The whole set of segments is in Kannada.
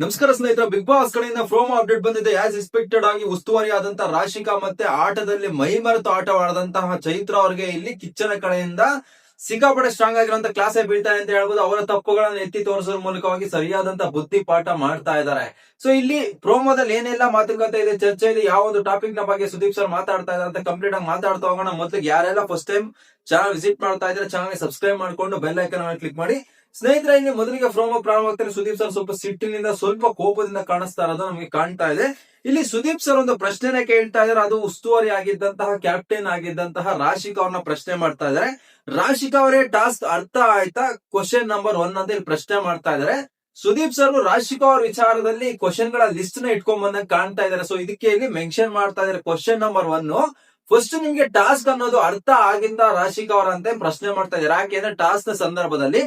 ನಮಸ್ಕಾರ ಸ್ನೇಹಿತರ ಬಿಗ್ ಬಾಸ್ ಕಡೆಯಿಂದ ಫ್ರೋಮ್ ಅಪ್ಡೇಟ್ ಬಂದಿದೆ. ಆಸ್ ಎಕ್ಸ್ಪೆಕ್ಟೆಡ್ ಆಗಿ ಉಸ್ತುವಾರಿ ಆದಂತಹ ರಾಶಿಕಾ ಮತ್ತೆ ಆಟದಲ್ಲಿ ಮೈ ಮರೆತು ಆಟವಾಡದಂತಹ ಚೈತ್ರ ಅವರಿಗೆ ಇಲ್ಲಿ ಕಿಚ್ಚನ ಕಡೆಯಿಂದ ಸಿಕ್ಕಾಪಟ್ಟೆ ಸ್ಟ್ರಾಂಗ್ ಆಗಿರುವಂತ ಕ್ಲಾಸ್ ಬೀಳ್ತಾರೆ ಅಂತ ಹೇಳ್ಬೋದು. ಅವರ ತಪ್ಪುಗಳನ್ನು ಎತ್ತಿ ತೋರಿಸೋದ್ರ ಮೂಲಕವಾಗಿ ಸರಿಯಾದಂತ ಬುದ್ಧಿ ಪಾಠ ಮಾಡ್ತಾ ಇದ್ದಾರೆ. ಸೊ ಇಲ್ಲಿ ಪ್ರೋಮೋದಲ್ಲಿ ಏನೆಲ್ಲ ಮಾತುಕತೆ ಇದೆ, ಚರ್ಚೆ ಇದೆ, ಯಾವ ಒಂದು ಟಾಪಿಕ್ನ ಬಗ್ಗೆ ಸುದೀಪ್ ಸರ್ ಮಾತಾಡ್ತಾ ಇದ್ದಾರೆ ಅಂತ ಕಂಪ್ಲೀಟ್ ಆಗಿ ಮಾತಾಡ್ತಾ ಹೋಗೋಣ. ಮೊದ್ಲಿಗೆ ಯಾರೆಲ್ಲ ಫಸ್ಟ್ ಟೈಮ್ ಚಾನಲ್ ವಿಸಿಟ್ ಮಾಡ್ತಾ ಇದ್ರೆ ಚಾನಲ್ ಸಬ್ಸ್ಕ್ರೈಬ್ ಮಾಡ್ಕೊಂಡು ಬೆಲ್ ಐಕನ್ ಕ್ಲಿಕ್ ಮಾಡಿ. ಸ್ನೇಹಿತರೆ ಇಲ್ಲಿ ಮೊದಲಿಗೆ ಪ್ರೋಮೋ ಪ್ರಾರಂಭ ಸುದೀಪ್ ಸರ್ ಸ್ವಲ್ಪ ಸಿಟ್ಟಿನಿಂದ ಸ್ವಲ್ಪ ಕೋಪದಿಂದ ಕಾಣಿಸ್ತಾ ಇರೋದು ನಮಗೆ ಕಾಣ್ತಾ ಇದೆ. ಇಲ್ಲಿ ಸುದೀಪ್ ಸರ್ ಒಂದು ಪ್ರಶ್ನೆನ ಕೇಳ್ತಾ ಇದಾರೆ ಅದು ಉಸ್ತುವಾರಿ ಆಗಿದ್ದಂತಹ ಕ್ಯಾಪ್ಟನ್ ಆಗಿದ್ದಂತಹ ರಾಶಿಕಾ ಅವ್ರನ್ನ ಪ್ರಶ್ನೆ ಮಾಡ್ತಾ ಇದಾರೆ ರಾಶಿಕ್ ಅವರೇ ಟಾಸ್ಕ್ ಅರ್ಥ ಆಯ್ತಾ? ಕ್ವಶನ್ ನಂಬರ್ ಒನ್ ಅಂತ ಇಲ್ಲಿ ಪ್ರಶ್ನೆ ಮಾಡ್ತಾ ಇದಾರೆ ಸುದೀಪ್ ಸರ್ ರಾಶಿಕಾ ಅವ್ರ ವಿಚಾರದಲ್ಲಿ ಕ್ವಶನ್ಗಳ ಲಿಸ್ಟ್ನ ಇಟ್ಕೊಂಡ್ ಬಂದಂಗೆ ಕಾಣ್ತಾ ಇದಾರೆ ಸೊ ಇದಕ್ಕೆ ಇಲ್ಲಿ ಮೆನ್ಷನ್ ಮಾಡ್ತಾ ಇದಾರೆ ಕ್ವಶನ್ ನಂಬರ್ ಒನ್ ಫಸ್ಟ್ ನಿಮ್ಗೆ ಟಾಸ್ಕ್ ಅನ್ನೋದು ಅರ್ಥ ಆಗಿಂದ ರಾಶಿಕ್ ಅವರಂತೆ ಪ್ರಶ್ನೆ ಮಾಡ್ತಾ ಇದ್ದಾರೆ. ಯಾಕೆಂದ್ರೆ ಟಾಸ್ಕ್ನ ಸಂದರ್ಭದಲ್ಲಿ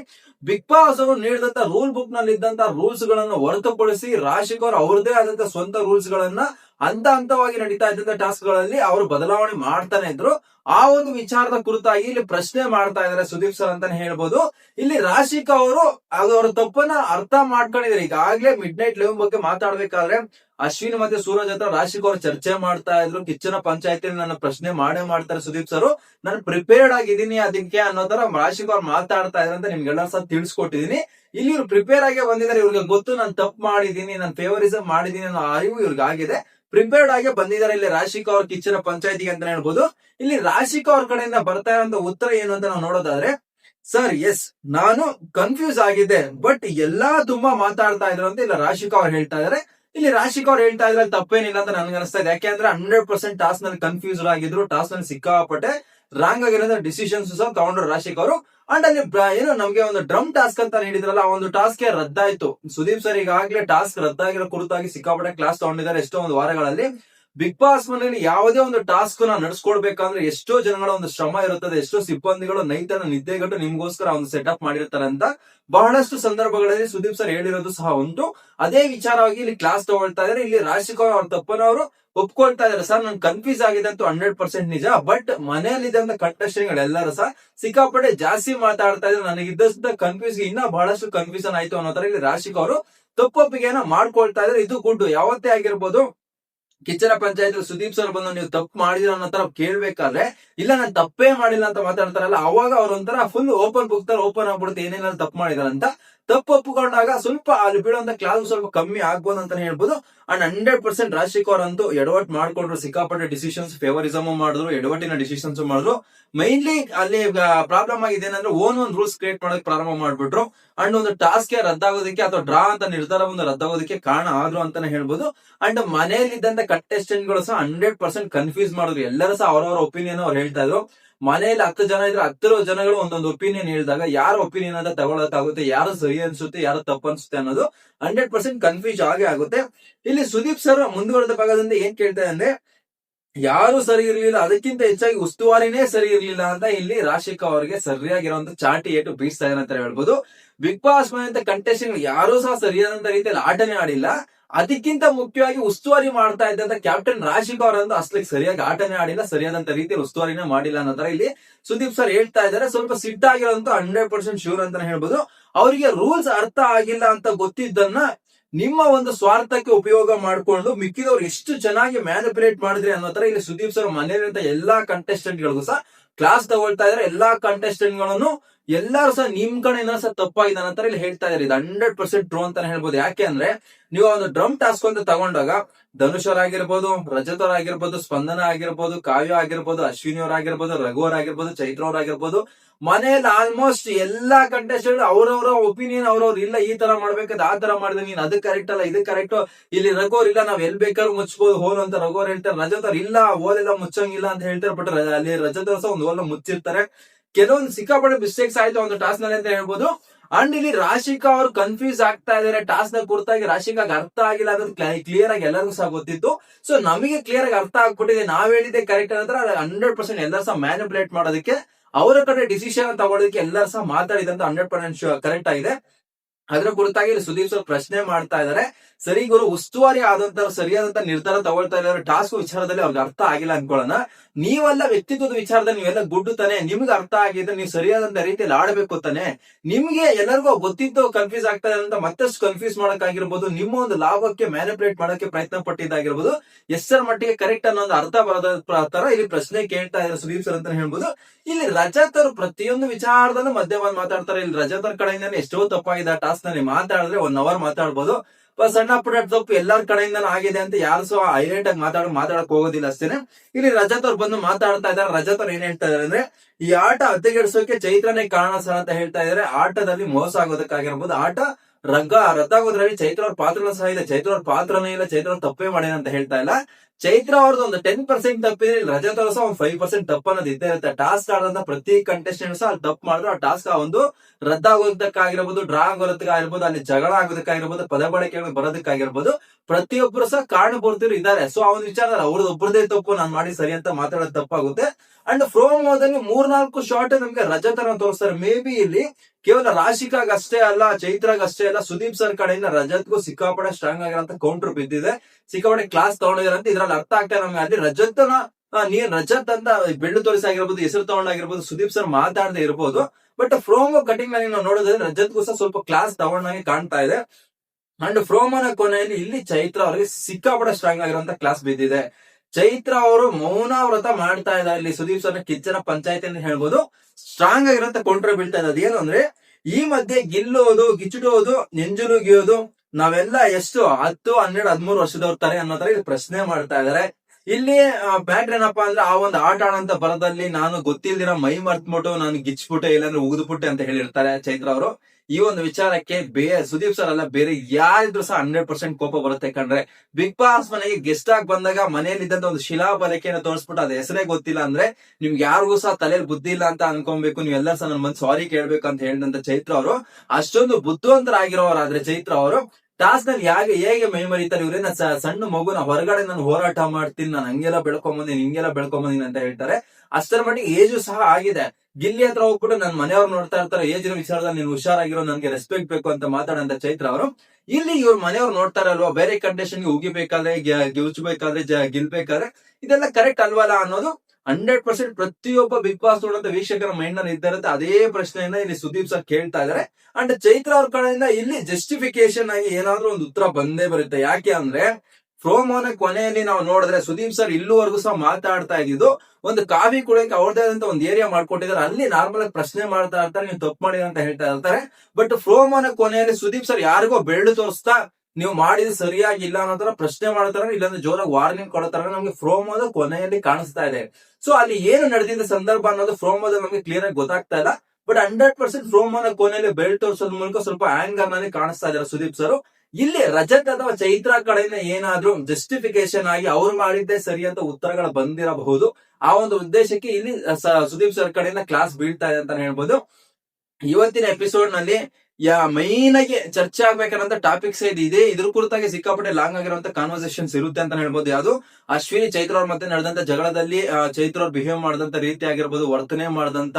ಬಿಗ್ ಬಾಸ್ ಅವರು ನೀಡಿದಂತ ರೂಲ್ ಬುಕ್ನಲ್ಲಿ ಇದ್ದಂತ ರೂಲ್ಸ್ಗಳನ್ನು ಹೊರತುಪಡಿಸಿ ರಾಶಿಕ್ ಅವರು ಅವ್ರದೇ ಆದಂತ ಸ್ವಂತ ರೂಲ್ಸ್ ಗಳನ್ನ ಹಂತ ಹಂತವಾಗಿ ನಡೀತಾ ಇದ್ದಂತ ಟಾಸ್ಕ್ಗಳಲ್ಲಿ ಅವರು ಬದಲಾವಣೆ ಮಾಡ್ತಾನೆ ಇದ್ರು. ಆ ಒಂದು ವಿಚಾರದ ಕುರಿತಾಗಿ ಇಲ್ಲಿ ಪ್ರಶ್ನೆ ಮಾಡ್ತಾ ಇದಾರೆ ಸುದೀಪ್ ಸರ್ ಅಂತಾನೆ ಹೇಳ್ಬೋದು. ಇಲ್ಲಿ ರಾಶಿಕ್ ಅವರು ಅವರ ತಪ್ಪನ್ನ ಅರ್ಥ ಮಾಡ್ಕೊಂಡಿದ್ದಾರೆ. ಈಗಾಗ್ಲೇ ಮಿಡ್ ನೈಟ್ ಲೆವೆನ್ ಬಗ್ಗೆ ಮಾತಾಡ್ಬೇಕಾದ್ರೆ ಅಶ್ವಿನಿ ಮತ್ತೆ ಸೂರಜ್ ಹತ್ರ ರಾಶಿಕ್ ಅವರು ಚರ್ಚೆ ಮಾಡ್ತಾ ಇದ್ರು. ಕಿಚ್ಚನ ಪಂಚಾಯತಿ ನನ್ನ ಪ್ರಶ್ನೆ ಮಾಡೇ ಮಾಡ್ತಾರೆ ಸುದೀಪ್ ಸರ್ ನಾನು ಪ್ರಿಪೇರ್ಡ್ ಆಗಿದ್ದೀನಿ ಅದಕ್ಕೆ ಅನ್ನೋ ತರ ರಾಶಿಕ್ ಅವ್ರು ಮಾತಾಡ್ತಾ ಇದ್ರೆ ಅಂತ ನಿಮ್ಗೆಲ್ಲ ಸಹ ತಿಳಿಸ್ಕೊಟ್ಟಿದೀನಿ. ಇಲ್ಲಿ ಇವ್ರು ಪ್ರಿಪೇರ್ ಆಗಿ ಬಂದಿದ್ದಾರೆ. ಇವ್ರಿಗೆ ಗೊತ್ತು ನಾನು ತಪ್ಪು ಮಾಡಿದೀನಿ, ನಾನು ಫೇವರಿಸಮ್ ಮಾಡಿದೀನಿ ಅನ್ನೋ ಅರಿವು ಇವ್ರಿಗೆ ಆಗಿದೆ. ಪ್ರಿಪೇರ್ಡ್ ಆಗಿ ಬಂದಿದ್ದಾರೆ ಇಲ್ಲಿ ರಾಶಿಕಾ ಅವ್ರ ಕಿಚ್ಚನ ಪಂಚಾಯತಿಗೆ ಅಂತ ಹೇಳ್ಬೋದು. ಇಲ್ಲಿ ರಾಶಿಕಾ ಅವ್ರ ಕಡೆಯಿಂದ ಬರ್ತಾ ಇರೋ ಉತ್ತರ ಏನು ಅಂತ ನಾವು ನೋಡೋದಾದ್ರೆ, ಸರ್ ಎಸ್ ನಾನು ಕನ್ಫ್ಯೂಸ್ ಆಗಿದೆ ಬಟ್ ಎಲ್ಲಾ ತುಂಬಾ ಮಾತಾಡ್ತಾ ಇದ್ರು ಅಂತ ಇಲ್ಲ ರಾಶಿಕಾ ಅವ್ರು ಹೇಳ್ತಾ ಇದಾರೆ. ಇಲ್ಲಿ ರಾಶಿಕಾ ಅವ್ರು ಹೇಳ್ತಾ ಇದ್ರೆ ತಪ್ಪೇನಿಲ್ಲ ಅಂತ ನನ್ಗೆ ಅನಿಸ್ತಾ ಇದೆ ಯಾಕೆಂದ್ರೆ ಹಂಡ್ರೆಡ್ ಪರ್ಸೆಂಟ್ ಟಾಸ್ನಲ್ಲಿ ಕನ್ಫ್ಯೂಸ್ ಆಗಿದ್ರು ಟಾಸ್ನಲ್ಲಿ ಸಿಕ್ಕಾಪಟ್ಟೆ ರಾಂಗ್ ಆಗಿರೋ ಡಿಸಿಷನ್ಸ್ ಸಹ ತಗೊಂಡ್ರು ರಾಶಿಕ್ ಅವರು. ಅಂಡ್ ಅಲ್ಲಿ ಏನು ನಮ್ಗೆ ಒಂದು ಡ್ರಮ್ ಟಾಸ್ಕ್ ಅಂತ ಹೇಳಿದ್ರಲ್ಲ, ಆ ಒಂದು ಟಾಸ್ಕ್ ರದ್ದಾಯ್ತು. ಸುದೀಪ್ ಸರ್ ಈಗಾಗಲೇ ಟಾಸ್ಕ್ ರದ್ದಾಗಿರೋ ಕುರಿತಾಗಿ ಸಿಕ್ಕಾಪಟ್ಟೆ ಕ್ಲಾಸ್ ತಗೊಂಡಿದ್ದಾರೆ ಎಷ್ಟೋ ಒಂದು ವಾರಗಳಲ್ಲಿ. ಬಿಗ್ ಬಾಸ್ ಮನೆಯಲ್ಲಿ ಯಾವುದೇ ಒಂದು ಟಾಸ್ಕ್ನ ನಡ್ಸ್ಕೊಳ್ಬೇಕಂದ್ರೆ ಎಷ್ಟೋ ಜನಗಳ ಒಂದು ಶ್ರಮ ಇರುತ್ತದೆ, ಎಷ್ಟೋ ಸಿಬ್ಬಂದಿಗಳು ನೈತನ ನಿದ್ದೆಗಟ್ಟು ನಿಮ್ಗೋಸ್ಕರ ಒಂದು ಸೆಟಪ್ ಮಾಡಿರ್ತಾರೆ ಅಂತ ಬಹಳಷ್ಟು ಸಂದರ್ಭಗಳಲ್ಲಿ ಸುದೀಪ್ ಸರ್ ಹೇಳಿರೋದು ಸಹ ಉಂಟು. ಅದೇ ವಿಚಾರವಾಗಿ ಇಲ್ಲಿ ಕ್ಲಾಸ್ ತಗೊಳ್ತಾ ಇದಾರೆ ಇಲ್ಲಿ ರಾಶಿಕಾ ಅವ್ರ ತಪ್ಪನವರು ಒಪ್ಕೊಳ್ತಾ ಇದಾರೆ ಸರ್, ನನ್ ಕನ್ಫ್ಯೂಸ್ ಆಗಿದೆ ಅಂತ ಹಂಡ್ರೆಡ್ ಪರ್ಸೆಂಟ್ ನಿಜ ಬಟ್ ಮನೆಯಲ್ಲಿದ್ದಂತ ಕಂಟೆಸ್ಟೆಂಟ್ ಎಲ್ಲರೂ ಸಹ ಸಿಕ್ಕಾಪಟ್ಟೆ ಜಾಸ್ತಿ ಮಾತಾಡ್ತಾ ಇದ್ರೆ ನನಗೆ ಇದ್ದಷ್ಟು ಕನ್ಫ್ಯೂಸ್ ಇನ್ನ ಬಹಳಷ್ಟು ಕನ್ಫ್ಯೂಷನ್ ಆಯ್ತು ಅನ್ನೋ ತರ ಇಲ್ಲಿ ರಾಶಿಕ್ ಅವರು ತಪ್ಪೊಪ್ಪಿಗೆನ ಮಾಡ್ಕೊಳ್ತಾ ಇದ್ರೆ ಇದು ಗುಡ್ ಯಾವತ್ತೇ ಆಗಿರ್ಬೋದು ಕಿಚ್ಚನ ಪಂಚಾಯತ್ ಸುದೀಪ್ ಸರ್ ಬಂದು ನೀವು ತಪ್ಪು ಮಾಡಿದ್ರ ಅನ್ನೋ ತರ ಕೇಳ್ಬೇಕಾದ್ರೆ, ಇಲ್ಲ ನಾನು ತಪ್ಪೇ ಮಾಡಿಲ್ಲ ಅಂತ ಮಾತಾಡ್ತಾರಲ್ಲ, ಅವಾಗ ಅವ್ರ ಒಂಥರ ಫುಲ್ ಓಪನ್ ಬುಕ್ ತರ ಓಪನ್ ಆಗ್ಬಿಡುತ್ತೆ, ಏನೇನಾದ್ರು ತಪ್ಪು ಮಾಡಿದಾರಂತ ಅಂತ ತಪ್ಪು ಒಪ್ಪಿಕೊಂಡಾಗ ಸ್ವಲ್ಪ ಅಲ್ಲಿ ಬೀಳುವಂತ ಕ್ಲಾಸ್ ಸ್ವಲ್ಪ ಕಮ್ಮಿ ಆಗ್ಬೋದು ಅಂತಾನೆ ಹೇಳ್ಬೋದು. ಅಂಡ್ ಹಂಡ್ರೆಡ್ ಪರ್ಸೆಂಟ್ ರಾಜಶೇಖರ್ ಅಂತೂ ಎಡವಟ್ ಮಾಡ್ಕೊಂಡ್ರು ಸಿಕ್ಕಾಪಟ್ಟೆ ಡಿಸಿಷನ್ಸ್ ಫೇವರಿಸಮ್ ಮಾಡಿದ್ರು, ಎಡವಟ್ಟಿನ ಡಿಸಿಷನ್ಸ್ ಮಾಡಿದ್ರು. ಮೈನ್ಲಿ ಅಲ್ಲಿ ಪ್ರಾಬ್ಲಮ್ ಆಗಿದೆ ಏನಂದ್ರೆ ಓನ್ ಒಂದ್ ರೂಲ್ಸ್ ಕ್ರಿಯೇಟ್ ಮಾಡೋಕೆ ಪ್ರಾರಂಭ ಮಾಡ್ಬಿಟ್ರು. ಅಂಡ್ ಒಂದು ಟಾಸ್ಕ್ ರದ್ದಾಗೋದಕ್ಕೆ ಅಥವಾ ಡ್ರಾ ಅಂತ ನಿರ್ಧಾರವನ್ನು ರದ್ದಾಗೋದಕ್ಕೆ ಕಾರಣ ಆದ್ರು ಅಂತಾನೆ ಹೇಳ್ಬೋದು. ಅಂಡ್ ಮನೆಯಲ್ಲಿ ಇದ್ದಂತ ಕಂಟೆಸ್ಟೆಂಟ್ಗಳು ಸಹ ಹಂಡ್ರೆಡ್ ಪರ್ಸೆಂಟ್ ಕನ್ಫ್ಯೂಸ್ ಮಾಡಿದ್ರು. ಎಲ್ಲರೂ ಸಹ ಅವರವರ ಒಪಿನಿಯನ್ ಅವ್ರು ಹೇಳ್ತಾ ಇದ್ರು. ಮನೆಯಲ್ಲಿ ಹತ್ತು ಜನ ಇದ್ರೆ ಹತ್ತಿರೋ ಜನಗಳು ಒಂದೊಂದು ಒಪಿನಿಯನ್ ಹೇಳಿದಾಗ ಯಾರ ಒಪಿನಿಯನ್ ಅಂತ ತಗೊಳಕಾಗುತ್ತೆ ಯಾರು ಸರಿ ಅನ್ಸುತ್ತೆ, ಯಾರು ತಪ್ಪು ಅನ್ಸುತ್ತೆ ಅನ್ನೋದು ಹಂಡ್ರೆಡ್ ಪರ್ಸೆಂಟ್ ಕನ್ಫ್ಯೂಸ್ ಆಗೇ ಆಗುತ್ತೆ. ಇಲ್ಲಿ ಸುದೀಪ್ ಸರ್ ಮುಂದುವರೆದ ಭಾಗದಿಂದ ಏನ್ ಕೇಳ್ತಾರೆ ಅಂದ್ರೆ, ಯಾರು ಸರಿ ಇರ್ಲಿಲ್ಲ, ಅದಕ್ಕಿಂತ ಹೆಚ್ಚಾಗಿ ಉಸ್ತುವಾರಿನೇ ಸರಿ ಇರ್ಲಿಲ್ಲ ಅಂತ ಇಲ್ಲಿ ರಾಶಿಕ್ ಅವರಿಗೆ ಸರಿಯಾಗಿರುವಂತ ಚಾಟಿ ಏಟು ಬೀಸ್ತಾ ಅಂತ ಹೇಳ್ಬೋದು. ಬಿಗ್ ಬಾಸ್ ಮನೆ ಕಂಟೆಸ್ಟಿಂಗ್ ಯಾರು ಸಹ ಸರಿಯಾದಂತ ರೀತಿಯಲ್ಲಿ ಆಟನೇ ಆಡಿಲ್ಲ. ಅದಕ್ಕಿಂತ ಮುಖ್ಯವಾಗಿ ಉಸ್ತುವಾರಿ ಮಾಡ್ತಾ ಇದ್ದಂತ ಕ್ಯಾಪ್ಟನ್ ರಾಶಿಕ್ ಅವರ ಅಸ್ಲಿಕ್ಕೆ ಸರಿಯಾಗಿ ಆಟನೇ ಆಡಿಲ್ಲ, ಸರಿಯಾದಂತ ರೀತಿಯಲ್ಲಿ ಉಸ್ತುವಾರಿನೇ ಮಾಡಿಲ್ಲ ಅನ್ನೋ ತರ ಇಲ್ಲಿ ಸುದೀಪ್ ಸರ್ ಹೇಳ್ತಾ ಇದ್ದಾರೆ. ಸ್ವಲ್ಪ ಸಿಟ್ಟಾಗಿರೋಂತ ಹಂಡ್ರೆಡ್ ಪರ್ಸೆಂಟ್ ಶ್ಯೂರ್ ಅಂತಾನೆ ಹೇಳ್ಬೋದು. ಅವರಿಗೆ ರೂಲ್ಸ್ ಅರ್ಥ ಆಗಿಲ್ಲ ಅಂತ ಗೊತ್ತಿದ್ದನ್ನ ನಿಮ್ಮ ಒಂದು ಸ್ವಾರ್ಥಕ್ಕೆ ಉಪಯೋಗ ಮಾಡಿಕೊಂಡು ಮಿಕ್ಕಿದವ್ರು ಎಷ್ಟು ಚೆನ್ನಾಗಿ ಮ್ಯಾನಿಪುಲೇಟ್ ಮಾಡಿದ್ರೆ ಅನ್ನೋ ತರ ಇಲ್ಲಿ ಸುದೀಪ್ ಸರ್ ಮನೆಯಲ್ಲಿರುವಂತ ಎಲ್ಲಾ ಕಂಟೆಸ್ಟೆಂಟ್ ಗಳಿಗೂ ಸಹ ಕ್ಲಾಸ್ ತಗೊಳ್ತಾ ಇದ್ರೆ. ಎಲ್ಲಾ ಕಂಟೆಸ್ಟೆಂಟ್ಗಳನ್ನು ಎಲ್ಲಾರು ಸಹ ನಿಮ್ ಕಡೆಯಿಂದ ಸಹ ತಪ್ಪಾಗಿದೆ ಅನ್ನೋ ಇಲ್ಲಿ ಹೇಳ್ತಾ ಇದಾರೆ. ಇದು ಹಂಡ್ರೆಡ್ ಪರ್ಸೆಂಟ್ ಟ್ರೂ ಅಂತಾನೆ ಹೇಳ್ಬೋದು. ಯಾಕೆ ಅಂದ್ರೆ ನೀವು ಒಂದು ಡ್ರಮ್ ಟಾಸ್ಕ್ ಅಂತ ತಗೊಂಡಾಗ ಧನುಷರ್ ಆಗಿರ್ಬೋದು, ರಜತ್ ಅವರಾಗಿರ್ಬೋದು ಸ್ಪಂದನ ಆಗಿರ್ಬೋದು, ಕಾವ್ಯ ಆಗಿರ್ಬೋದು, ಅಶ್ವಿನಿ ಅವರಾಗಿರ್ಬೋದು ರಘು ಅವರಾಗಿರ್ಬೋದು ಚೈತ್ರ ಅವರಾಗಿರ್ಬೋದು ಮನೆಯಲ್ಲಿ ಆಲ್ಮೋಸ್ಟ್ ಎಲ್ಲಾ ಕಂಟೆಸ್ಟೆಂಟ್ ಅವ್ರವ್ರ ಒಪಿನಿಯನ್ ಅವ್ರವ್ರು ಇಲ್ಲ, ಈ ತರ ಮಾಡ್ಬೇಕಾದ ಆ ತರ ಮಾಡಿದ್ರೆ ನೀನ್ ಅದು ಕರೆಕ್ಟ್ ಅಲ್ಲ, ಇದು ಕರೆಕ್ಟ್ ಇಲ್ಲಿ ರಘೋರ್ ಇಲ್ಲ, ನಾವ್ ಎಲ್ ಬೇಕಾದ್ರೂ ಮುಚ್ಬೋದು, ಹೋಲ್ ಅಂತ ರಘೋರ್ ಹೇಳ್ತಾರೆ. ರಜತ್ ಅವ್ರು ಇಲ್ಲ ಓಲೆಲ್ಲ ಮುಚ್ಚಂಗಿಲ್ಲ ಅಂತ ಹೇಳ್ತಾರೆ ಬಟ್ ಅಲ್ಲಿ ರಜತ್ ಸಹ ಒಂದು ಹೋಲ್ ಮುಚ್ಚಿರ್ತಾರೆ. ಕೆಲವೊಂದು ಸಿಕ್ಕಾಪಟ್ಟೆ ಮಿಸ್ಟೇಕ್ಸ್ ಆಯ್ತು ಒಂದು ಟಾಸ್ನಲ್ಲಿ ಅಂತ ಹೇಳ್ಬೋದು. ಅಂಡ್ ಇಲ್ಲಿ ರಾಶಿಕಾ ಅವ್ರು ಕನ್ಫ್ಯೂಸ್ ಆಗ್ತಾ ಇದಾರೆ ಟಾಸ್ನ ಕುರಿತಾಗಿ ರಾಶಿಕಾಗ್ ಅರ್ಥ ಆಗಿಲ್ಲ ಅನ್ನೋದು ಕ್ಲಿಯರ್ ಆಗಿ ಎಲ್ಲರಿಗೂ ಸಹ ಗೊತ್ತಿತ್ತು. ಸೊ ನಮಗೆ ಕ್ಲಿಯರ್ ಆಗಿ ಅರ್ಥ ಆಗ್ಬಿಟ್ಟಿದೆ. ನಾವ್ ಹೇಳಿದ್ದೆ ಕರೆಕ್ಟ್ ಅಂದ್ರೆ ಹಂಡ್ರೆಡ್ ಪರ್ಸೆಂಟ್ ಎಲ್ಲರೂ ಸಹ ಮ್ಯಾನಿಪುಲೇಟ್ ಮಾಡೋದಕ್ಕೆ ಅವರ ಕಡೆ ಡಿಸಿಷನ್ ತಗೊಳ್ಳೋದಕ್ಕೆ ಎಲ್ಲರೂ ಸಹ ಮಾತಾಡಿದಂತ ಹಂಡ್ರೆಡ್ ಪರ್ಸೆಂಟ್ ಕರೆಕ್ಟ್ ಆಗಿದೆ. ಅದ್ರ ಕುರಿತಾಗಿ ಇಲ್ಲಿ ಸುದೀಪ್ ಸರ್ ಪ್ರಶ್ನೆ ಮಾಡ್ತಾ ಇದಾರೆ ಸರಿ ಗುರು ಉಸ್ತುವಾರಿ ಆದಂತ ಸರಿಯಾದಂತ ನಿರ್ಧಾರ ತಗೊಳ್ತಾ ಇದಾರೆ ಟಾಸ್ಕ್ ವಿಚಾರದಲ್ಲಿ ಅವ್ರಿಗೆ ಅರ್ಥ ಆಗಿಲ್ಲ ಅನ್ಕೊಳ್ಳೋಣ. ನೀವೆಲ್ಲ ವ್ಯಕ್ತಿತ್ವದ ವಿಚಾರದಲ್ಲಿ ನೀವೆಲ್ಲ ಗುಡ್ಡು ತಾನೆ, ನಿಮ್ಗೆ ಅರ್ಥ ಆಗಿದ್ರೆ ನೀವು ಸರಿಯಾದಂತ ರೀತಿಯಲ್ಲಿ ಆಡಬೇಕು ತಾನೆ. ನಿಮ್ಗೆ ಎಲ್ಲರಿಗೂ ಗೊತ್ತಿದ್ದು ಕನ್ಫ್ಯೂಸ್ ಆಗ್ತಾ ಇದೆ ಅಂತ ಮತ್ತಷ್ಟು ಕನ್ಫ್ಯೂಸ್ ಮಾಡೋಕ್ಕಾಗಿರ್ಬೋದು, ನಿಮ್ಮ ಒಂದು ಲಾಭಕ್ಕೆ ಮ್ಯಾನಿಪುಲೇಟ್ ಮಾಡಕ್ಕೆ ಪ್ರಯತ್ನ ಪಟ್ಟಿದ್ದಾಗಿರ್ಬೋದು. ಎಷ್ಟರ ಮಟ್ಟಿಗೆ ಕರೆಕ್ಟ್ ಅನ್ನೋ ಒಂದು ಅರ್ಥ ಬರೋದ ತರ ಇಲ್ಲಿ ಪ್ರಶ್ನೆ ಕೇಳ್ತಾ ಇದ್ದಾರೆ ಸುದೀಪ್ ಸರ್ ಅಂತ ಹೇಳ್ಬೋದು. ಇಲ್ಲಿ ರಜಾತರು ಪ್ರತಿಯೊಂದು ವಿಚಾರದಲ್ಲೂ ಮಧ್ಯವಾಗಿ ಮಾತಾಡ್ತಾರೆ. ಇಲ್ಲಿ ರಜತರ ಕಡೆಯಿಂದ ಎಷ್ಟೋ ತಪ್ಪಾಗಿದೆ ಟಾಸ್ಕ್ ನಲ್ಲಿ ಮಾತಾಡಿದ್ರೆ ಒನ್ ಅವರ್ ಮಾತಾಡ್ಬೋದು. ಸಣ್ಣ ಪುಟ್ಟ ತಪ್ಪು ಎಲ್ಲರ ಕಡೆಯಿಂದ ಆಗಿದೆ ಅಂತ ಯಾರು ಸಹ ಹೈಲೈಟ್ ಆಗಿ ಮಾತಾಡ, ಮಾತಾಡಕ್ ಹೋಗೋದಿಲ್ಲ ಅಷ್ಟೇನೆ. ಇಲ್ಲಿ ರಜತ್ ಅವ್ರು ಬಂದು ಮಾತಾಡ್ತಾ ಇದಾರೆ ರಜತ್ ಅವ್ರು ಏನ್ ಹೇಳ್ತಾ ಇದಾರೆ ಅಂದ್ರೆ, ಈ ಆಟ ಹದ್ದೆಗೆಡಿಸೋಕೆ ಚೈತ್ರನೇ ಕಾರಣ ಸರ್ ಅಂತ ಹೇಳ್ತಾ ಇದಾರೆ ಆಟದಲ್ಲಿ ಮೋಸ ಆಗೋದಕ್ಕಾಗಿರ್ಬೋದು. ಆಟ ರಗ್ಗ ಆಗೋದ್ರಲ್ಲಿ ಚೈತ್ರ ಅವ್ರ ಪಾತ್ರನೂ ಸಹ ಇದೆ. ಚೈತ್ರ ಅವ್ರ ಪಾತ್ರನೇ ಇಲ್ಲ. ಚೈತ್ರ ಅವ್ರ ತಪ್ಪೇ ಮಾಡಿದ ಅಂತ ಹೇಳ್ತಾ ಇಲ್ಲ. ಚೈತ್ರ ಅವ್ರದ್ದು ಒಂದು ಟೆನ್ ಪರ್ಸೆಂಟ್ ತಪ್ಪಿದ್ರೆ ರಜತ್ ಅವ್ರ ಸಹ ಒಂದು ಫೈವ್ ಪರ್ಸೆಂಟ್ ತಪ್ಪು ಅನ್ನೋದು ಇದ್ದೇ ಇರುತ್ತೆ. ಟಾಸ್ಕ್ ಅಂತ ಪ್ರತಿ ಕಂಟೆಸ್ಟೆಂಟ್ ಸಹ ಅಲ್ಲಿ ತಪ್ಪು ಮಾಡಿದ್ರು ಆ ಟಾಸ್ಕ್ ಆ ಒಂದು ರದ್ದಾಗೋದಕ್ಕಾಗಿರ್ಬೋದು ಡ್ರಾ ಆಗೋದಕ್ಕಾಗಿರ್ಬೋದು, ಅಲ್ಲಿ ಜಗಳ ಆಗೋದಕ್ಕಾಗಿರ್ಬೋದು, ಪದ ಬಳಕೆಗಳು ಬರೋದಕ್ಕಾಗಿರ್ಬೋದು ಪ್ರತಿಯೊಬ್ಬರು ಸಹ ಕಾರಣಭೂತರು ಇದ್ದಾರೆ. ಸೊ ಆ ಒಂದು ವಿಚಾರ ಅವ್ರದ್ದು ಒಬ್ಬರದೇ ತಪ್ಪು, ನಾನು ಮಾಡಿ ಸರಿ ಅಂತ ಮಾತಾಡೋದು ತಪ್ಪಾಗುತ್ತೆ. ಅಂಡ್ ಪ್ರೋಮೋದಲ್ಲಿ ಮೂರ್ನಾಲ್ಕು ಶಾರ್ಟ್ ನಮ್ಗೆ ರಜತನ ತೋರಿಸ್ತಾರೆ. ಮೇ ಬಿ ಇಲ್ಲಿ ಕೇವಲ ರಾಶಿಕಾಗ್ ಅಷ್ಟೇ ಅಲ್ಲ ಚೈತ್ರಾಗ್ ಅಷ್ಟೇ ಅಲ್ಲ, ಸುದೀಪ್ ಸರ್ ಕಡೆಯಿಂದ ರಜತ್ಗೂ ಸಿಕ್ಕಾಪಡೆ ಸ್ಟ್ರಾಂಗ್ ಆಗಿರೋ ಕೌಂಟರ್ ಬಿದ್ದಿದೆ. ಸಿಕ್ಕಾಪಡೆ ಕ್ಲಾಸ್ ತಗೊಂಡಿದ್ದಾರೆ ಅಂತ ಇದ್ರಲ್ಲಿ ಅರ್ಥ ಆಗ್ತಾ ನಮ್ಗೆ. ಅಲ್ಲಿ ರಜತ್ನ ನೀ ರಜತ್ ಅಂತ ಬೆಳ್ಳು ತೋರಿಸಾಗಿರ್ಬೋದು, ಹೆಸರು ತಗೊಂಡಾಗಿರ್ಬೋದು, ಸುದೀಪ್ ಸರ್ ಮಾತಾಡದೆ ಇರ್ಬೋದು. ಬಟ್ ಫ್ರೋಮೋ ಕಟಿಂಗ್ನಲ್ಲಿ ನಾವು ನೋಡೋದಾದ್ರೆ ರಜತ್ಗೂ ಸಹ ಸ್ವಲ್ಪ ಕ್ಲಾಸ್ ತಗೊಂಡಂಗೆ ಕಾಣ್ತಾ ಇದೆ. ಅಂಡ್ ಫ್ರೋಮನ ಕೊನೆಯಲ್ಲಿ ಇಲ್ಲಿ ಚೈತ್ರ ಅವರಿಗೆ ಸಿಕ್ಕಾಪಡ ಸ್ಟ್ರಾಂಗ್ ಆಗಿರುವಂತ ಕ್ಲಾಸ್ ಬಿದ್ದಿದೆ. ಚೈತ್ರ ಅವರು ಮೌನಾವ್ರತ ಮಾಡ್ತಾ ಇದ್ದಾರೆ. ಇಲ್ಲಿ ಸುದೀಪ್ ಸರ್ನ ಕಿಚ್ಚನ ಪಂಚಾಯತಿ ಅಂತ ಹೇಳ್ಬೋದು. ಸ್ಟ್ರಾಂಗ್ ಆಗಿರೋಂತ ಕೊಂಡ್ರೆ ಬೀಳ್ತಾ ಇರೋದು ಏನು ಅಂದ್ರೆ ಈ ಮಧ್ಯೆ ಗಿಲ್ಲೋದು, ಗಿಚ್ಚುಡೋದು ನೆಂಜುಲುಗಿಯೋದು ನಾವೆಲ್ಲ ಎಷ್ಟು ಹತ್ತು, ಹನ್ನೆರಡು, ಹದಿಮೂರು ವರ್ಷದವ್ರ ತಾರೆ ಅನ್ನೋ ತರ ಪ್ರಶ್ನೆ ಮಾಡ್ತಾ ಇದಾರೆ. ಇಲ್ಲಿ ಬ್ಯಾಟ್ರ್ ಏನಪ್ಪಾ ಅಂದ್ರೆ ಆ ಒಂದು ಆಟ ಆಡಂತ ಬರದಲ್ಲಿ ನಾನು ಗೊತ್ತಿಲ್ದಿರ ಮೈ ಮರ್ತ್ಬಿಟ್ಟು ನಾನು ಗಿಚ್ಬಿಟ್ಟೆ ಇಲ್ಲಾಂದ್ರೆ ಉಗಿದ್ಬಿಟ್ಟೆ ಅಂತ ಹೇಳಿರ್ತಾರೆ ಚೈತ್ರ ಅವರು. ಈ ಒಂದು ವಿಚಾರಕ್ಕೆ ಬೇ, ಸುದೀಪ್ ಸರ್ ಅಲ್ಲ, ಬೇರೆ ಯಾರಿದ್ರು ಸಹ ಹಂಡ್ರೆಡ್ ಪರ್ಸೆಂಟ್ ಕೋಪ ಬರುತ್ತೆ ಕಂಡ್ರೆ ಬಿಗ್ ಬಾಸ್ ಮನೆಗೆ ಗೆಸ್ಟ್ ಆಗಿ ಬಂದಾಗ ಮನೆಯಲ್ಲಿ ಇದ್ದಂತ ಒಂದು ಶಿಲಾ ಬಲಕೆಯನ್ನು ತೋರಿಸ್ಬಿಟ್ಟು ಅದ ಹೆಸರೇ ಗೊತ್ತಿಲ್ಲ ಅಂದ್ರೆ ನಿಮ್ಗೆ ಯಾರಿಗೂ ಸಹ ತಲೆಯಲ್ಲಿ ಬುದ್ಧಿ ಇಲ್ಲ ಅಂತ ಅನ್ಕೊಬೇಕು ನೀವೆಲ್ಲ ಸಹ ನನ್ ಬಂದ್ ಸಾರಿ ಕೇಳ್ಬೇಕು ಅಂತ ಹೇಳಿದಂತ ಚೈತ್ರ ಅವರು. ಅಷ್ಟೊಂದು ಬುದ್ಧಿವಂತರಾಗಿರೋರಾದ್ರೆ ಚೈತ್ರ ಅವರು. ಟಾಸ್ಕ್ನಲ್ಲಿ ಹೇಗೆ ಹೇಗೆ ಮೈ ಮರಿತಾರೆ ಸಣ್ಣ ಮಗುನ ಹೊರಗಡೆ ನಾನು ಹೋರಾಟ ಮಾಡ್ತೀನಿ, ನಾನು ಹಂಗೆಲ್ಲ ಬೆಳ್ಕೊಂಬಂದಿನಿ ಹಿಂಗೆಲ್ಲ ಬೆಳ್ಕೊಂಬಂದಿನಿ ಅಂತ ಹೇಳ್ತಾರೆ. ಅಷ್ಟರ ಮಟ್ಟಿಗೆ ಏಜು ಸಹ ಆಗಿದೆ. ಗಿಲ್ಲಿ ಹತ್ರ ಹೋಗ್ಬಿಟ್ಟು ನನ್ನ ಮನೆಯವ್ರು ನೋಡ್ತಾ ಇರ್ತಾರೆ ಏಜಿನ ವಿಚಾರದಲ್ಲಿ ನೀನು ಹುಷಾರಾಗಿರೋ, ನನ್ಗೆ ರೆಸ್ಪೆಕ್ಟ್ ಬೇಕು ಅಂತ ಮಾತಾಡಂತ ಚೈತ್ರ ಅವರು. ಇಲ್ಲಿ ಇವ್ರ ಮನೆಯವ್ರು ನೋಡ್ತಾರಲ್ವಾ ಬೇರೆ ಕಂಡೀಷನ್ಗೆ ಉಗಿಬೇಕಾದ್ರೆ ಗಿಲ್ಬೇಕಾದ್ರೆ ಗೆಲ್ಬೇಕಾದ್ರೆ, ಇದೆಲ್ಲ ಕರೆಕ್ಟ್ ಅಲ್ವಲ್ಲ ಅನ್ನೋದು ಹಂಡ್ರೆಡ್ ಪರ್ಸೆಂಟ್ ಪ್ರತಿಯೊಬ್ಬ ಬಿಗ್ ಬಾಸ್ ನೋಡುವಂತ ವೀಕ್ಷಕರ ಮೈಂಡ್ನಲ್ಲಿ ಇದ್ದಾರಂತೆ ಅದೇ ಪ್ರಶ್ನೆಯನ್ನ ಇಲ್ಲಿ ಸುದೀಪ್ ಸರ್ ಕೇಳ್ತಾ ಇದಾರೆ ಅಂಡ್ ಚೈತ್ರ ಅವ್ರ ಕಡೆಯಿಂದ ಇಲ್ಲಿ ಜಸ್ಟಿಫಿಕೇಶನ್ ಆಗಿ ಏನಾದ್ರೂ ಒಂದು ಉತ್ತರ ಬಂದೇ ಬರುತ್ತೆ. ಯಾಕೆ ಅಂದ್ರೆ ಪ್ರೋಮೋನ ಕೊನೆಯಲ್ಲಿ ನಾವು ನೋಡಿದ್ರೆ ಸುದೀಪ್ ಸರ್ ಇಲ್ಲಿವರೆಗೂ ಸಹ ಮಾತಾಡ್ತಾ ಇದ್ದಿದ್ದು ಒಂದು ಕಾಫಿ ಕುಡಿಯಕ್ಕೆ ಅವ್ರದೇ ಆದಂತ ಒಂದು ಏರಿಯಾ ಮಾಡ್ಕೊಟ್ಟಿದ್ದಾರೆ. ಅಲ್ಲಿ ನಾರ್ಮಲ್ ಆಗಿ ಪ್ರಶ್ನೆ ಮಾಡ್ತಾ ಇರ್ತಾರೆ, ನೀವು ತಪ್ಪು ಮಾಡಿದ್ರೆ ಅಂತ ಹೇಳ್ತಾ ಇರ್ತಾರೆ. ಬಟ್ ಪ್ರೋಮೋನ ಕೊನೆಯಲ್ಲಿ ಸುದೀಪ್ ಸರ್ ಯಾರಿಗೋ ಬೆಳ್ಳು ತೋರಿಸ್ತಾ ನೀವು ಮಾಡಿದ ಸರಿಯಾಗಿಲ್ಲ ಅನ್ನೋ ತರ ಪ್ರಶ್ನೆ ಮಾಡ್ತಾರೆ ಇಲ್ಲಾಂದ್ರೆ ಜೋರಾಗಿ ವಾರ್ನಿಂಗ್ ಕೊಡತಾರ ನಮ್ಗೆ ಫ್ರೋಮೋದ ಕೊನೆಯಲ್ಲಿ ಕಾಣಿಸ್ತಾ ಇದೆ. ಸೊ ಅಲ್ಲಿ ಏನು ನಡೆದಿದ್ದ ಸಂದರ್ಭ ಅನ್ನೋದು ಫ್ರೋಮೋದ ನಮಗೆ ಕ್ಲಿಯರ್ ಆಗಿ ಗೊತ್ತಾಗ್ತಾ ಇಲ್ಲ. ಬಟ್ ಹಂಡ್ರೆಡ್ ಪರ್ಸೆಂಟ್ ಫ್ರೋಮೋನ ಕೊನೆಯಲ್ಲಿ ಬೆಲ್ಟ್ ತೋರಿಸೋದ್ ಮೂಲಕ ಸ್ವಲ್ಪ ಆಂಗರ್ನಲ್ಲಿ ಕಾಣಿಸ್ತಾ ಇದಾರೆ ಸುದೀಪ್ ಸರ್ ಇಲ್ಲಿ ರಜತ್ ಅಥವಾ ಚೈತ್ರ ಕಡೆಯಿಂದ ಏನಾದ್ರೂ ಜಸ್ಟಿಫಿಕೇಶನ್ ಆಗಿ ಅವ್ರು ಮಾಡಿದ್ದೇ ಸರಿ ಅಂತ ಉತ್ತರಗಳು ಬಂದಿರಬಹುದು. ಆ ಒಂದು ಉದ್ದೇಶಕ್ಕೆ ಇಲ್ಲಿ ಸುದೀಪ್ ಸರ್ ಕಡೆಯಿಂದ ಕ್ಲಾಸ್ ಬೀಳ್ತಾ ಇದೆ ಅಂತ ಹೇಳ್ಬೋದು. ಇವತ್ತಿನ ಎಪಿಸೋಡ್ನಲ್ಲಿ ಯಾ ಮೈನ್ ಆಗಿ ಚರ್ಚೆ ಆಗ್ಬೇಕಾದಂತ ಟಾಪಿಕ್ಸ್ ಇದು ಇದೆ. ಇದ್ರ ಕುರಿತಾಗಿ ಸಿಕ್ಕಾಪಟ್ಟೆ ಲಾಂಗ್ ಆಗಿರುವಂತ ಕಾನ್ವರ್ಸೇಷನ್ಸ್ ಇರುತ್ತೆ ಅಂತ ಹೇಳ್ಬೋದು. ಯಾವುದು? ಅಶ್ವಿನಿ ಚೈತ್ರ ಅವ್ರ ಮತ್ತೆ ನಡೆದಂತ ಜಗಳದಲ್ಲಿ ಚೈತ್ರ ಅವ್ರು ಬಿಹೇವ್ ಮಾಡಿದಂತ ರೀತಿ ಆಗಿರ್ಬೋದು, ವರ್ತನೆ ಮಾಡಿದಂತ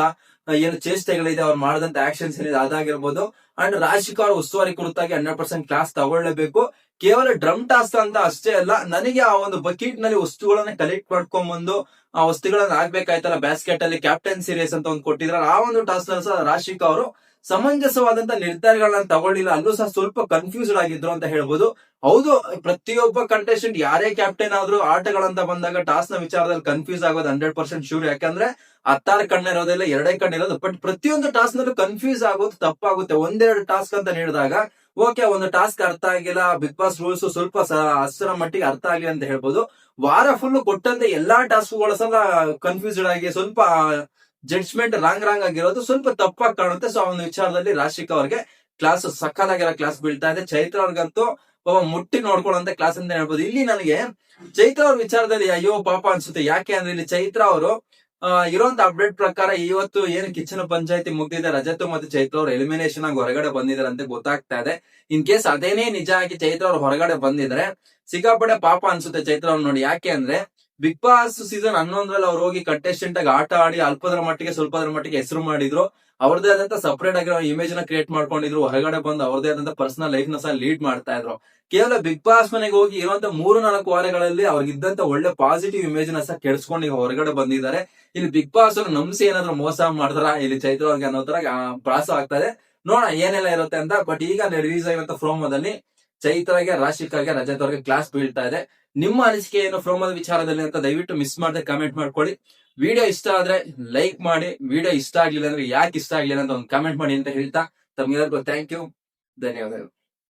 ಏನು ಚೇಷ್ಟೆಗಳಿದೆ, ಅವ್ರು ಮಾಡಿದಂತ ಆಕ್ಷನ್ಸ್ ಏನಿದೆ, ಅದಾಗಿರ್ಬೋದು. ಅಂಡ್ ರಾಶಿಕಾ ಅವ್ರ ಉಸ್ತುವಾರಿ ಕುರಿತಾಗಿ ಹಂಡ್ರೆಡ್ ಪರ್ಸೆಂಟ್ ಕ್ಲಾಸ್ ತಗೊಳ್ಳೇಬೇಕು. ಕೇವಲ ಡ್ರಮ್ ಟಾಸ್ಕ್ ಅಂತ ಅಷ್ಟೇ ಅಲ್ಲ, ನನಗೆ ಆ ಒಂದು ಬಕೆಟ್ನಲ್ಲಿ ವಸ್ತುಗಳನ್ನ ಕಲೆಕ್ಟ್ ಮಾಡ್ಕೊಂಡ್ಬಂದು ಆ, ವಸ್ತುಗಳನ್ನ ಆಗ್ಬೇಕಾಯ್ತಲ್ಲ ಬ್ಯಾಸ್ಕೆಟ್ ಅಲ್ಲಿ ಕ್ಯಾಪ್ಟನ್ ಸೀರೀಸ್ ಅಂತ ಒಂದು ಕೊಟ್ಟಿದ್ರ ಆ ಒಂದು ಟಾಸ್ಕ್ನಲ್ಲಿ ಸಹ ರಾಶಿಕಾ ಅವರು ಸಮಂಜಸವಾದಂತ ನಿರ್ಧಾರಗಳನ್ನ ತಗೊಳ್ಳಿಲ್ಲ ಅಲ್ಲೂ ಸಹ ಸ್ವಲ್ಪ ಕನ್ಫ್ಯೂಸ್ಡ್ ಆಗಿದ್ರು ಅಂತ ಹೇಳ್ಬೋದು. ಹೌದು, ಪ್ರತಿಯೊಬ್ಬ ಕಂಟೆಸ್ಟೆಂಟ್ ಯಾರೇ ಕ್ಯಾಪ್ಟನ್ ಆದ್ರೂ ಆಟಗಳಂತ ಬಂದಾಗ ಟಾಸ್ನ ವಿಚಾರದಲ್ಲಿ ಕನ್ಫ್ಯೂಸ್ ಆಗೋದು ಹಂಡ್ರೆಡ್ ಪರ್ಸೆಂಟ್ ಶೂರ್ ಯಾಕಂದ್ರೆ ಹತ್ತಾರು ಕಣ್ಣಿರೋದಿಲ್ಲ ಎರಡೇ ಕಣ್ಣಿರೋದು ಬಟ್ ಪ್ರತಿಯೊಂದು ಟಾಸ್ಕ್ ನಲ್ಲೂ ಕನ್ಫ್ಯೂಸ್ ಆಗೋದು ತಪ್ಪಾಗುತ್ತೆ. ಒಂದೆರಡು ಟಾಸ್ಕ್ ಅಂತ ನೀಡಿದಾಗ ಓಕೆ ಒಂದು ಟಾಸ್ಕ್ ಅರ್ಥ ಆಗಿಲ್ಲ ಬಿಗ್ ಬಾಸ್ ರೂಲ್ಸ್ ಸ್ವಲ್ಪ ಅಷ್ಟರ ಮಟ್ಟಿಗೆ ಅರ್ಥ ಆಗಿದೆ ಅಂತ ಹೇಳ್ಬೋದು. ವಾರ ಫುಲ್ ಕೊಟ್ಟಂತೆ ಎಲ್ಲಾ ಟಾಸ್ಕ್ಗಳ ಸಲ ಕನ್ಫ್ಯೂಸ್ಡ್ ಆಗಿ ಸ್ವಲ್ಪ ಜಡ್ಜ್ಮೆಂಟ್ ರಾಂಗ್ ರಾಂಗ್ ಆಗಿರೋದು ಸ್ವಲ್ಪ ತಪ್ಪಾಗಿ ಕಾಣುತ್ತೆ. ಸೊ ಆ ವಿಚಾರದಲ್ಲಿ ರಾಶಿಕಾ ಅವ್ರಿಗೆ ಕ್ಲಾಸ್ ಸಕ್ಕಲಾಗಿರೋ ಕ್ಲಾಸ್ ಬೀಳ್ತಾ ಇದೆ. ಚೈತ್ರ ಅವ್ರಿಗಂತೂ ಪಾಪ ಮುಟ್ಟಿ ನೋಡ್ಕೊಳ್ಳೋಂತ ಕ್ಲಾಸ್ ಅಂತ ಹೇಳ್ಬೋದು. ಇಲ್ಲಿ ನನಗೆ ಚೈತ್ರ ಅವ್ರ ವಿಚಾರದಲ್ಲಿ ಅಯ್ಯೋ ಪಾಪ ಅನ್ಸುತ್ತೆ. ಯಾಕೆ ಅಂದ್ರೆ ಇಲ್ಲಿ ಚೈತ್ರ ಅವರು ಇರೋಂತ ಅಪ್ಡೇಟ್ ಪ್ರಕಾರ ಇವತ್ತು ಏನು ಕಿಚನ್ ಪಂಚಾಯತಿ ಮುಗ್ದಿದೆ, ರಜತ್ ಮತ್ತೆ ಚೈತ್ರ ಅವ್ರು ಎಲಿಮಿನೇಷನ್ ಆಗಿ ಹೊರಗಡೆ ಬಂದಿದ್ದಾರೆ ಅಂತ ಗೊತ್ತಾಗ್ತಾ ಇದೆ. ಇನ್ ಕೇಸ್ ಅದೇನೇ ನಿಜ ಆಗಿ ಚೈತ್ರ ಅವ್ರು ಹೊರಗಡೆ ಬಂದಿದ್ರೆ ಸಿಕ್ಕಾಪಡೆ ಪಾಪ ಅನ್ಸುತ್ತೆ ಚೈತ್ರ ಅವ್ರು ನೋಡಿ. ಯಾಕೆ ಅಂದ್ರೆ ಬಿಗ್ ಬಾಸ್ ಸೀಸನ್ ಹನ್ನೊಂದ್ರಲ್ಲಿ ಅವ್ರು ಹೋಗಿ ಕಂಟೆಸ್ಟೆಂಟ್ ಆಗಿ ಆಟ ಆಡಿ ಅಲ್ಪದ್ರ ಮಟ್ಟಿಗೆ ಸ್ವಲ್ಪದ್ರ ಮಟ್ಟಿಗೆ ಹೆಸರು ಮಾಡಿದ್ರು. ಅವ್ರದೇ ಆದಂತ ಸಪರೇಟ್ ಆಗಿರೋ ಇಮೇಜ್ನ ಕ್ರಿಯೇಟ್ ಮಾಡ್ಕೊಂಡಿದ್ರು. ಹೊರಗಡೆ ಬಂದು ಅವ್ರದೇ ಆದಂತ ಪರ್ಸನಲ್ ಲೈಫ್ನ ಸಹ ಲೀಡ್ ಮಾಡ್ತಾ ಇದ್ರು. ಕೇವಲ ಬಿಗ್ ಬಾಸ್ ಮನೆಗೆ ಹೋಗಿ ಇರುವಂತ ಮೂರು ನಾಲ್ಕು ವಾರಗಳಲ್ಲಿ ಅವ್ರಿಗಿದ್ದಂತ ಒಳ್ಳೆ ಪಾಸಿಟಿವ್ ಇಮೇಜ್ನ ಸಹ ಕೆಡ್ಸ್ಕೊಂಡು ಈಗ ಹೊರಗಡೆ ಬಂದಿದ್ದಾರೆ. ಇಲ್ಲಿ ಬಿಗ್ ಬಾಸ್ ಅವ್ರು ನಂಬಿಸಿ ಏನಾದ್ರು ಮೋಸ ಮಾಡಿದ್ರ ಇಲ್ಲಿ ಚೈತ್ರ ಅವ್ರಿಗೆ ಅನ್ನೋ ತರ ಪ್ರಾಸ ಆಗ್ತದೆ ನೋಡೋಣ ಏನೆಲ್ಲ ಇರುತ್ತೆ ಅಂತ ಬಟ್ ಈಗ ರಿಲೀಸ್ ಆಗಿರುವಂತ ಪ್ರೋಮೋದಲ್ಲಿ ಚೈತ್ರಗೆ, ರಾಶಿಕಾಗೆ, ರಜತ್ ಅವ್ರಿಗೆ ಕ್ಲಾಸ್ ಬೀಳ್ತಾ ಇದೆ. ನಿಮ್ಮ ಅನಿಸಿಕೆ ಏನು ಫ್ರೋಮದ ವಿಚಾರದಲ್ಲಿ ಅಂತ ದಯವಿಟ್ಟು ಮಿಸ್ ಮಾಡದೆ ಕಮೆಂಟ್ ಮಾಡ್ಕೊಳ್ಳಿ. ವಿಡಿಯೋ ಇಷ್ಟ ಆದ್ರೆ ಲೈಕ್ ಮಾಡಿ ವಿಡಿಯೋ ಇಷ್ಟ ಆಗ್ಲಿಲ್ಲ ಅಂದ್ರೆ ಯಾಕೆ ಇಷ್ಟ ಆಗ್ಲಿಲ್ಲ ಅಂತ ಒಂದು ಕಮೆಂಟ್ ಮಾಡಿ ಅಂತ ಹೇಳ್ತಾ ತಮ್ಗೆಲ್ಲರಿಗೂ ಥ್ಯಾಂಕ್ ಯು ಧನ್ಯವಾದಗಳು.